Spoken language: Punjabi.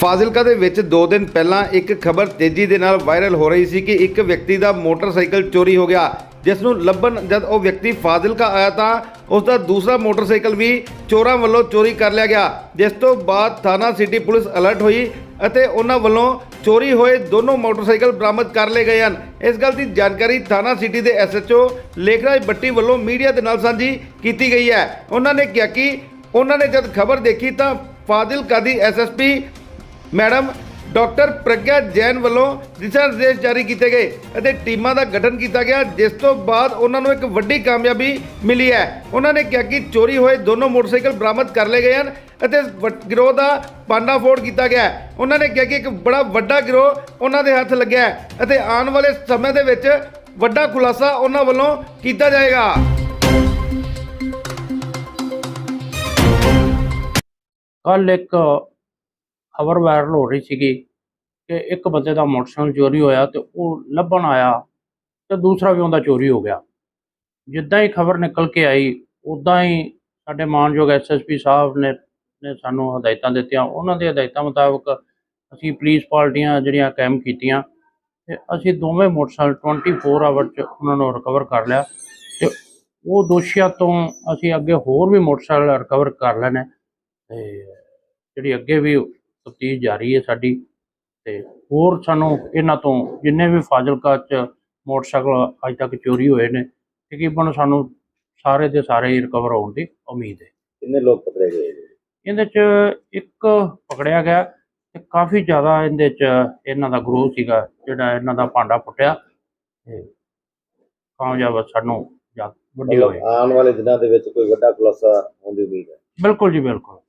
ਫਾਜ਼ਿਲਕਾ ਦੇ ਵਿੱਚ 2 ਦਿਨ ਪਹਿਲਾਂ ਇੱਕ ਖਬਰ ਤੇਜ਼ੀ ਦੇ ਨਾਲ ਵਾਇਰਲ ਹੋ ਰਹੀ ਸੀ ਕਿ ਇੱਕ ਵਿਅਕਤੀ ਦਾ ਮੋਟਰਸਾਈਕਲ ਚੋਰੀ ਹੋ ਗਿਆ, ਜਿਸ ਨੂੰ ਲੱਭਣ ਜਦ ਉਹ ਵਿਅਕਤੀ ਫਾਜ਼ਿਲਕਾ ਆਇਆ ਤਾਂ ਉਸ ਦਾ ਦੂਸਰਾ ਮੋਟਰਸਾਈਕਲ ਵੀ ਚੋਰਾਂ ਵੱਲੋਂ ਚੋਰੀ ਕਰ ਲਿਆ ਗਿਆ, ਜਿਸ ਤੋਂ ਬਾਅਦ ਥਾਣਾ ਸਿਟੀ ਪੁਲਿਸ ਅਲਰਟ ਹੋਈ ਅਤੇ ਉਹਨਾਂ ਵੱਲੋਂ ਚੋਰੀ ਹੋਏ ਦੋਨੋਂ ਮੋਟਰਸਾਈਕਲ ਬਰਾਮਦ ਕਰ ਲਏ ਗਏ ਹਨ। ਇਸ ਗੱਲ ਦੀ ਜਾਣਕਾਰੀ ਥਾਣਾ ਸਿਟੀ ਦੇ ਐਸਐਚਓ ਲੇਖਰਾਜ ਬੱਟੀ ਵੱਲੋਂ ਮੀਡੀਆ ਦੇ ਨਾਲ ਸਾਂਝੀ ਕੀਤੀ ਗਈ ਹੈ। ਉਹਨਾਂ ਨੇ ਕਿਹਾ ਕਿ ਉਹਨਾਂ ਨੇ ਜਦ ਖਬਰ ਦੇਖੀ ਤਾਂ ਫਾਜ਼ਿਲਕਾ ਦੀ SSP madam, doctor Pragya Jain ਵੱਲੋਂ ਦਿਸ਼ਾ ਨਿਰਦੇਸ਼ ਜਾਰੀ ਕੀਤੇ ਗਏ ਅਤੇ ਟੀਮਾਂ ਦਾ ਗਠਨ ਕੀਤਾ ਗਿਆ, ਜਿਸ ਤੋਂ ਬਾਅਦ ਉਹਨਾਂ ਨੂੰ ਇੱਕ ਵੱਡੀ ਕਾਮਯਾਬੀ ਮਿਲੀ ਹੈ। ਉਹਨਾਂ ਨੇ ਕਿਹਾ ਕਿ ਚੋਰੀ ਹੋਏ ਦੋਨੋਂ ਮੋਟਰਸਾਈਕਲ ਬਰਾਮਦ ਕਰ ਲਏ ਗਏ ਹਨ ਅਤੇ ਗਿਰੋਹ ਦਾ ਪਾਂਡਾਫੋੜ ਕੀਤਾ ਗਿਆ ਹੈ। ਉਹਨਾਂ ਨੇ ਕਿਹਾ ਕਿ ਇੱਕ ਬੜਾ ਵੱਡਾ ਗਿਰੋਹ ਉਹਨਾਂ ਦੇ ਹੱਥ ਲੱਗਿਆ ਹੈ ਅਤੇ ਆਉਣ ਵਾਲੇ ਸਮੇਂ ਦੇ ਵਿੱਚ ਵੱਡਾ ਖੁਲਾਸਾ ਉਹਨਾਂ ਵੱਲੋਂ ਕੀਤਾ ਜਾਏਗਾ। ਕੱਲ ਇੱਕ ਖਬਰ ਵਾਇਰਲ ਹੋ ਰਹੀ ਸੀਗੀ ਕਿ ਇੱਕ ਬੰਦੇ ਦਾ ਮੋਟਰਸਾਈਕਲ ਚੋਰੀ ਹੋਇਆ ਤੇ ਉਹ ਲੱਭਣ ਆਇਆ ਤੇ ਦੂਸਰਾ ਵੀ ਉਹਦਾ ਚੋਰੀ ਹੋ ਗਿਆ। ਜਿੱਦਾਂ ਹੀ ਖਬਰ ਨਿਕਲ ਕੇ ਆਈ ਉਦਾਂ ਹੀ ਸਾਡੇ ਮਾਨਯੋਗ ਐਸਐਸਪੀ ਸਾਹਿਬ ਨੇ ਨੇ ਸਾਨੂੰ ਹਦਾਇਤਾਂ ਦਿੱਤੀਆਂ। ਉਹਨਾਂ ਦੇ ਹਦਾਇਤਾਂ ਮੁਤਾਬਕ ਅਸੀਂ ਪੁਲਿਸ ਪਾਰਟੀਆਂ ਜਿਹੜੀਆਂ ਕਾਇਮ ਕੀਤੀਆਂ ਤੇ ਅਸੀਂ ਦੋਵੇਂ ਮੋਟਰਸਾਈਕਲ 24 ਆਵਰ ਚ ਉਹਨਾਂ ਨੂੰ ਰਿਕਵਰ ਕਰ ਲਿਆ ਤੇ ਉਹ ਦੋਸ਼ੀਆਂ ਤੋਂ ਅਸੀਂ ਅੱਗੇ ਹੋਰ ਵੀ ਮੋਟਰਸਾਈਕਲ ਰਿਕਵਰ ਕਰ ਲੈਣੇ ਤੇ ਜਿਹੜੀ ਅੱਗੇ ਵੀ ਤਫਤੀਸ਼ ਜਾਰੀ ਹੈ ਸਾਡੀ ਤੇ ਹੋਰ ਸਾਨੂੰ ਇਹਨਾਂ ਤੋਂ ਜਿੰਨੇ ਵੀ ਫਾਜ਼ਿਲਕਾ ਚ ਮੋਟਰਸਾਈਕਲ ਅੱਜ ਤੱਕ ਚੋਰੀ ਹੋਏ ਨੇ ਤਕਰੀਬਨ ਸਾਨੂੰ ਸਾਰੇ ਦੇ ਸਾਰੇ ਰਿਕਵਰ ਹੋਣ ਦੀ ਉਮੀਦ ਹੈ। ਕਿੰਨੇ ਲੋਕ ਪਕੜੇ ਗਏ? ਇਹਦੇ ਚ ਇੱਕ ਪਕੜਿਆ ਗਿਆ ਤੇ ਕਾਫੀ ਜ਼ਿਆਦਾ ਇਹਦੇ ਚ ਇਹਨਾਂ ਦਾ ਗਰੋਹ ਸੀਗਾ ਜਿਹੜਾ ਇਹਨਾਂ ਦਾ ਭਾਂਡਾ ਫੁੱਟਿਆ ਤੇ ਕਾਮਯਾਬ ਸਾਨੂੰ ਜਾ ਵੱਡੀ ਹੋਈ ਆਉਣ ਵਾਲੇ ਦਿਨਾਂ ਦੇ ਵਿੱਚ ਕੋਈ ਵੱਡਾ ਖੁਲਾਸਾ ਹੋਣ ਦੀ ਉਮੀਦ ਹੈ? ਬਿਲਕੁਲ ਜੀ ਬਿਲਕੁਲ।